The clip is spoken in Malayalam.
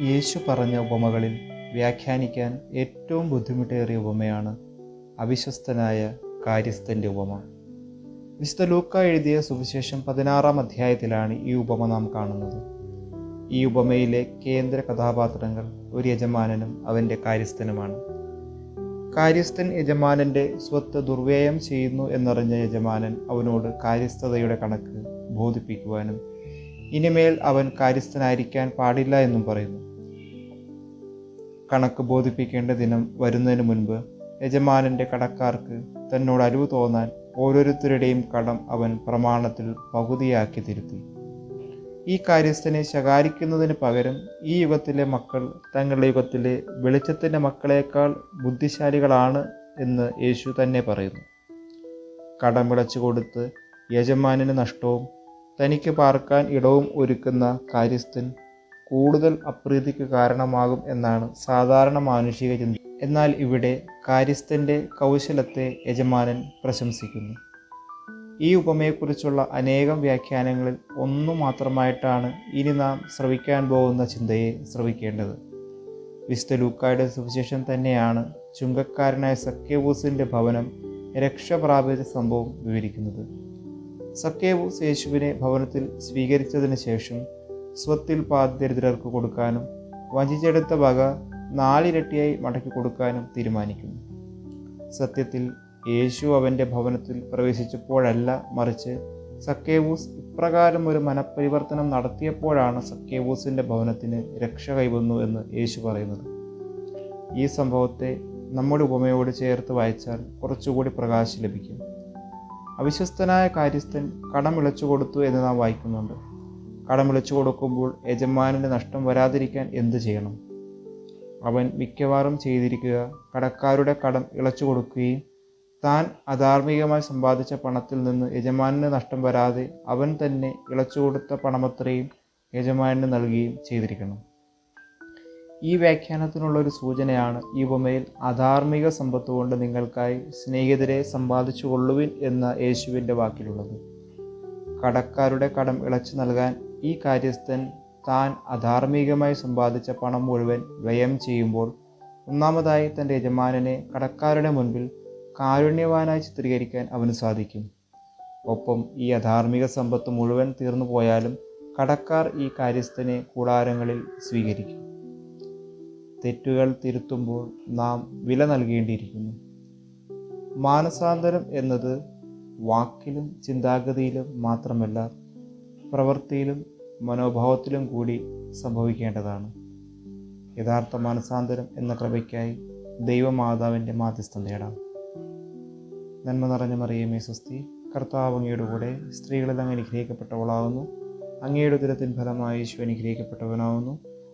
യേശു പറഞ്ഞ ഉപമകളിൽ വ്യാഖ്യാനിക്കാൻ ഏറ്റവും ബുദ്ധിമുട്ടേറിയ ഉപമയാണ് അവിശ്വസ്തനായ കാര്യസ്ഥന്റെ ഉപമ. വിശുദ്ധ ലൂക്ക എഴുതിയ സുവിശേഷം പതിനാറാം അധ്യായത്തിലാണ് ഈ ഉപമ നാം കാണുന്നത്. ഈ ഉപമയിലെ കേന്ദ്ര കഥാപാത്രങ്ങൾ ഒരു യജമാനനും അവന്റെ കാര്യസ്ഥനുമാണ്. കാര്യസ്ഥൻ യജമാനന്റെ സ്വത്ത് ദുർവ്യയം ചെയ്യുന്നു എന്നറിഞ്ഞ യജമാനൻ അവനോട് കാര്യസ്ഥതയുടെ കണക്ക് ബോധിപ്പിക്കുവാനും ഇനിമേൽ അവൻ കാര്യസ്ഥനായിരിക്കാൻ പാടില്ല എന്നും പറയുന്നു. കണക്ക് ബോധിപ്പിക്കേണ്ട ദിനം വരുന്നതിന് മുൻപ് യജമാനന്റെ കടക്കാർക്ക് തന്നോട് അരിവ് തോന്നാൻ ഓരോരുത്തരുടെയും കടം അവൻ പ്രമാണത്തിൽ പകുതിയാക്കി തിരുത്തി. ഈ കാര്യസ്ഥനെ ശകാരിക്കുന്നതിന് പകരം ഈ യുഗത്തിലെ മക്കൾ തങ്ങളുടെ യുഗത്തിലെ വെളിച്ചത്തിന്റെ മക്കളേക്കാൾ ബുദ്ധിശാലികളാണ് എന്ന് യേശു തന്നെ പറയുന്നു. കടം വിളച്ചു കൊടുത്ത് യജമാനന് നഷ്ടവും തനിക്ക് പാർക്കാൻ ഇടവും ഒരുക്കുന്ന കാര്യസ്ഥൻ കൂടുതൽ അപ്രീതിക്ക് കാരണമാകും എന്നാണ് സാധാരണ മാനുഷിക ചിന്ത. എന്നാൽ ഇവിടെ കാര്യസ്ഥന്റെ കൗശലത്തെ യജമാനൻ പ്രശംസിക്കുന്നു. ഈ ഉപമയെക്കുറിച്ചുള്ള അനേകം വ്യാഖ്യാനങ്ങളിൽ ഒന്നു മാത്രമായിട്ടാണ് ഇനി നാം ശ്രവിക്കാൻ പോകുന്ന ചിന്തയെ ശ്രവിക്കേണ്ടത്. വിശുദ്ധ ലൂക്കായുടെ സുവിശേഷം തന്നെയാണ് ചുങ്കക്കാരനായ സഖ്യബൂസിന്റെ ഭവനം രക്ഷ പ്രാപിച്ച സംഭവം വിവരിക്കുന്നത്. സക്കേവൂസ് യേശുവിനെ ഭവനത്തിൽ സ്വീകരിച്ചതിന് ശേഷം സ്വത്തിൽ പാദരിദ്രർക്ക് കൊടുക്കാനും വഞ്ചിച്ചെടുത്ത വക നാലിരട്ടിയായി മടക്കി കൊടുക്കാനും തീരുമാനിക്കുന്നു. സത്യത്തിൽ യേശു അവന്റെ ഭവനത്തിൽ പ്രവേശിച്ചപ്പോഴല്ല മറിച്ച് സക്കേവൂസ് ഇപ്രകാരം ഒരു മനപരിവർത്തനം നടത്തിയപ്പോഴാണ് സക്കേവൂസിന്റെ ഭവനത്തിന് രക്ഷ കൈവന്നു എന്ന് യേശു പറയുന്നത്. ഈ സംഭവത്തെ നമ്മുടെ ഉപമയോട് ചേർത്ത് വായിച്ചാൽ കുറച്ചുകൂടി പ്രകാശം ലഭിക്കും. അവിശ്വസ്തനായ കാര്യസ്ഥൻ കടം വിളച്ചു കൊടുത്തു എന്ന് നാം വായിക്കുന്നുണ്ട്. കടം വിളച്ചു കൊടുക്കുമ്പോൾ യജമാനന് നഷ്ടം വരാതിരിക്കാൻ എന്തു ചെയ്യണം? അവൻ മിക്കവാറും ചെയ്തിരിക്കുക കടക്കാരുടെ കടം ഇളച്ചു കൊടുക്കുകയും താൻ അധാർമികമായി സമ്പാദിച്ച പണത്തിൽ നിന്ന് യജമാനന് നഷ്ടം വരാതെ അവൻ തന്നെ ഇളച്ചു കൊടുത്ത പണമത്രയും യജമാനന് നൽകുകയും ചെയ്തിരിക്കണം. ഈ വ്യാഖ്യാനത്തിനുള്ള ഒരു സൂചനയാണ് ഈ ഉപമയിൽ അധാർമിക സമ്പത്ത് കൊണ്ട് നിങ്ങൾക്കായി സ്നേഹിതരെ സമ്പാദിച്ചു കൊള്ളുവിൻ എന്ന യേശുവിന്റെ വാക്കിലുള്ളത്. കടക്കാരുടെ കടം ഇളച്ചു നൽകാൻ ഈ കാര്യസ്ഥൻ താൻ അധാർമികമായി സമ്പാദിച്ച പണം മുഴുവൻ വ്യയം ചെയ്യുമ്പോൾ ഒന്നാമതായി തന്റെ യജമാനനെ കടക്കാരുടെ മുൻപിൽ കാരുണ്യവാനായി ചിത്രീകരിക്കാൻ അവന് സാധിക്കും. ഒപ്പം ഈ അധാർമിക സമ്പത്ത് മുഴുവൻ തീർന്നു പോയാലും കടക്കാർ ഈ കാര്യസ്ഥനെ കൂടാരങ്ങളിൽ സ്വീകരിക്കും. തെറ്റുകൾ തിരുത്തുമ്പോൾ നാം വില നൽകേണ്ടിയിരിക്കുന്നു. മാനസാന്തരം എന്നത് വാക്കിലും ചിന്താഗതിയിലും മാത്രമല്ല പ്രവൃത്തിയിലും മനോഭാവത്തിലും കൂടി സംഭവിക്കേണ്ടതാണ്. യഥാർത്ഥ മാനസാന്തരം എന്ന കൃപയ്ക്കായി ദൈവമാതാവിന്റെ മാധ്യസ്ഥം നേടാം. നന്മ നിറഞ്ഞ മറിയമേ സ്വസ്തി കർത്താവ് അങ്ങയുടെ കൂടെ സ്ത്രീകളിൽ അങ്ങ് അനുഗ്രഹിക്കപ്പെട്ടവളാകുന്നു അങ്ങയുടെ ദുരത്തിൻ ഫലമായി യേശു അനുഗ്രഹിക്കപ്പെട്ടവനാവുന്നു.